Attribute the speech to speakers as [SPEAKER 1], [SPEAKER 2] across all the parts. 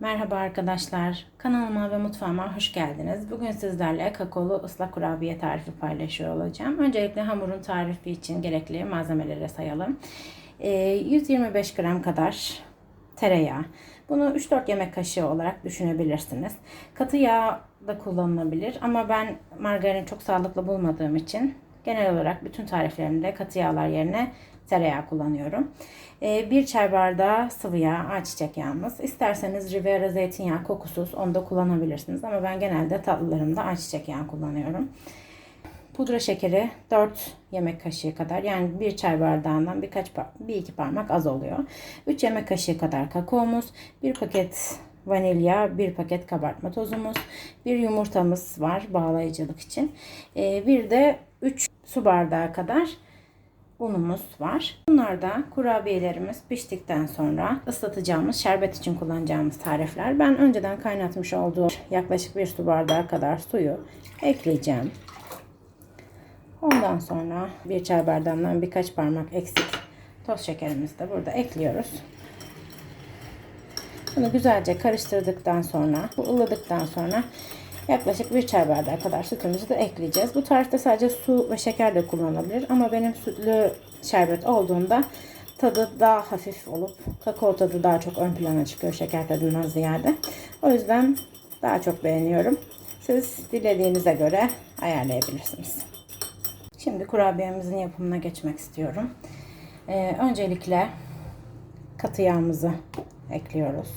[SPEAKER 1] Merhaba arkadaşlar. Kanalıma ve mutfağıma hoş geldiniz. Bugün sizlerle kakaolu ıslak kurabiye tarifi paylaşıyor olacağım. Öncelikle hamurun tarifi için gerekli malzemeleri sayalım. Ee, 125 gram kadar tereyağı. Bunu 3-4 yemek kaşığı olarak düşünebilirsiniz. Katı yağ da kullanılabilir ama ben margarini çok sağlıklı bulmadığım için genel olarak bütün tariflerimde katı yağlar yerine tereyağı kullanıyorum. Ee, bir çay bardağı sıvı yağ, ayçiçek yağımız. İsterseniz Riviera zeytinyağı kokusuz onu da kullanabilirsiniz. Ama ben genelde tatlılarımda ayçiçek yağı kullanıyorum. Pudra şekeri 4 yemek kaşığı kadar yani bir çay bardağından birkaç bir iki parmak az oluyor. 3 yemek kaşığı kadar kakaomuz, bir paket vanilya, bir paket kabartma tozumuz, bir yumurtamız var bağlayıcılık için. Ee, bir de 3 su bardağı kadar unumuz var. Bunlar da kurabiyelerimiz piştikten sonra ıslatacağımız şerbet için kullanacağımız tarifler. Ben önceden kaynatmış olduğum yaklaşık bir su bardağı kadar suyu ekleyeceğim. Ondan sonra bir çay bardağından birkaç parmak eksik toz şekerimizi de burada ekliyoruz. Bunu güzelce karıştırdıktan sonra, bu ılıdıktan sonra yaklaşık bir çay bardağı kadar sütümüzü de ekleyeceğiz. Bu tarifte sadece su ve şeker de kullanılabilir ama benim sütlü şerbet olduğunda tadı daha hafif olup kakao tadı daha çok ön plana çıkıyor şeker tadından ziyade. O yüzden daha çok beğeniyorum. Siz dilediğinize göre ayarlayabilirsiniz. Şimdi kurabiyemizin yapımına geçmek istiyorum. Ee, öncelikle katı yağımızı ekliyoruz.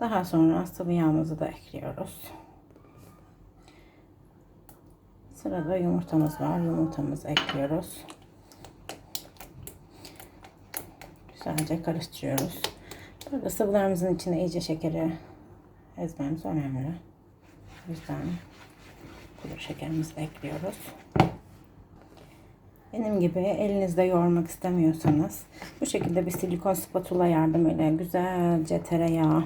[SPEAKER 1] Daha sonra sıvı yağımızı da ekliyoruz. Sırada yumurtamız var. Yumurtamızı ekliyoruz. Güzelce karıştırıyoruz. Burada sıvılarımızın içine iyice şekeri ezmemiz önemli. O yüzden pudra şekerimizi de ekliyoruz. Benim gibi elinizde yoğurmak istemiyorsanız bu şekilde bir silikon spatula yardımıyla güzelce tereyağı,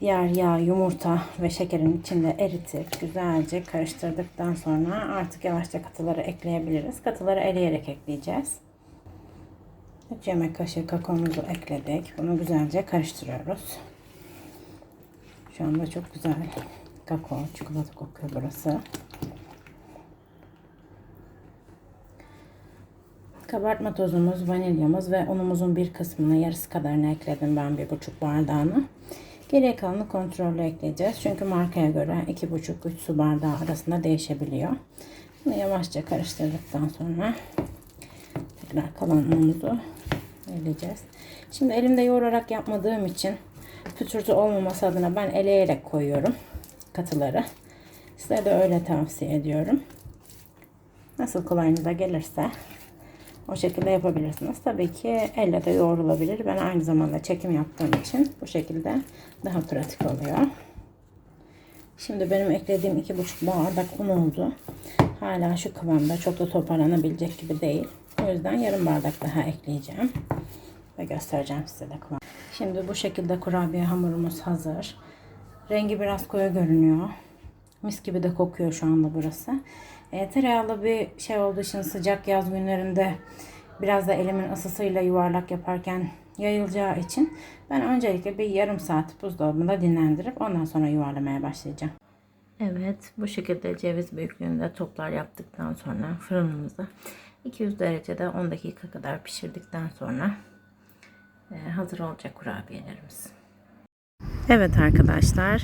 [SPEAKER 1] diğer yağ, yumurta ve şekerin içinde eritip güzelce karıştırdıktan sonra artık yavaşça katıları ekleyebiliriz. Katıları eleyerek ekleyeceğiz. 3 yemek kaşığı kakaomuzu ekledik. Bunu güzelce karıştırıyoruz. Şu anda çok güzel kakao, çikolata kokuyor burası. Kabartma tozumuz, vanilyamız ve unumuzun bir kısmını yarısı kadarını ekledim ben bir buçuk bardağını. Geriye kalanı kontrollü ekleyeceğiz. Çünkü markaya göre iki buçuk üç su bardağı arasında değişebiliyor. Bunu yavaşça karıştırdıktan sonra tekrar kalan unumuzu eleyeceğiz. Şimdi elimde yoğurarak yapmadığım için pütürtü olmaması adına ben eleyerek koyuyorum katıları. Size de öyle tavsiye ediyorum. Nasıl kolayınıza gelirse o şekilde yapabilirsiniz. Tabii ki elle de yoğrulabilir. Ben aynı zamanda çekim yaptığım için bu şekilde daha pratik oluyor. Şimdi benim eklediğim 2,5 bardak un oldu. Hala şu kıvamda çok da toparlanabilecek gibi değil. O yüzden yarım bardak daha ekleyeceğim. Ve göstereceğim size de kıvam. Şimdi bu şekilde kurabiye hamurumuz hazır. Rengi biraz koyu görünüyor. Mis gibi de kokuyor şu anda burası. E, tereyağlı bir şey olduğu için sıcak yaz günlerinde biraz da elimin ısısıyla yuvarlak yaparken yayılacağı için ben öncelikle bir yarım saat buzdolabında dinlendirip ondan sonra yuvarlamaya başlayacağım. Evet bu şekilde ceviz büyüklüğünde toplar yaptıktan sonra fırınımızda 200 derecede 10 dakika kadar pişirdikten sonra e, hazır olacak kurabiyelerimiz. Evet arkadaşlar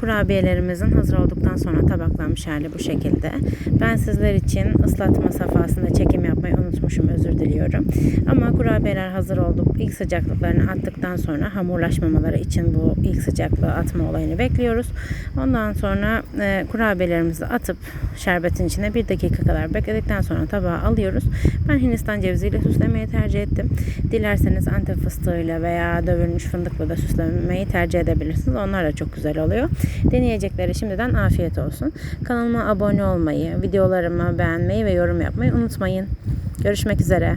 [SPEAKER 1] kurabiyelerimizin hazır olduktan sonra tabaklanmış hali bu şekilde. Ben sizler için ıslatma safhasında çekim yapmayı unutmuşum özür diliyorum. Ama kurabiyeler hazır olduk. İlk sıcaklıklarını attıktan sonra hamurlaşmamaları için bu ilk sıcaklığı atma olayını bekliyoruz. Ondan sonra e, kurabiyelerimizi atıp şerbetin içine bir dakika kadar bekledikten sonra tabağa alıyoruz. Ben Hindistan ceviziyle süslemeyi tercih ettim. Dilerseniz antep fıstığıyla veya dövülmüş fındıkla da süslemeyi tercih edebilirsiniz. Onlar da çok güzel oluyor. Deneyecekleri şimdiden afiyet olsun. Kanalıma abone olmayı, videolarımı beğenmeyi ve yorum yapmayı unutmayın. Görüşmek üzere.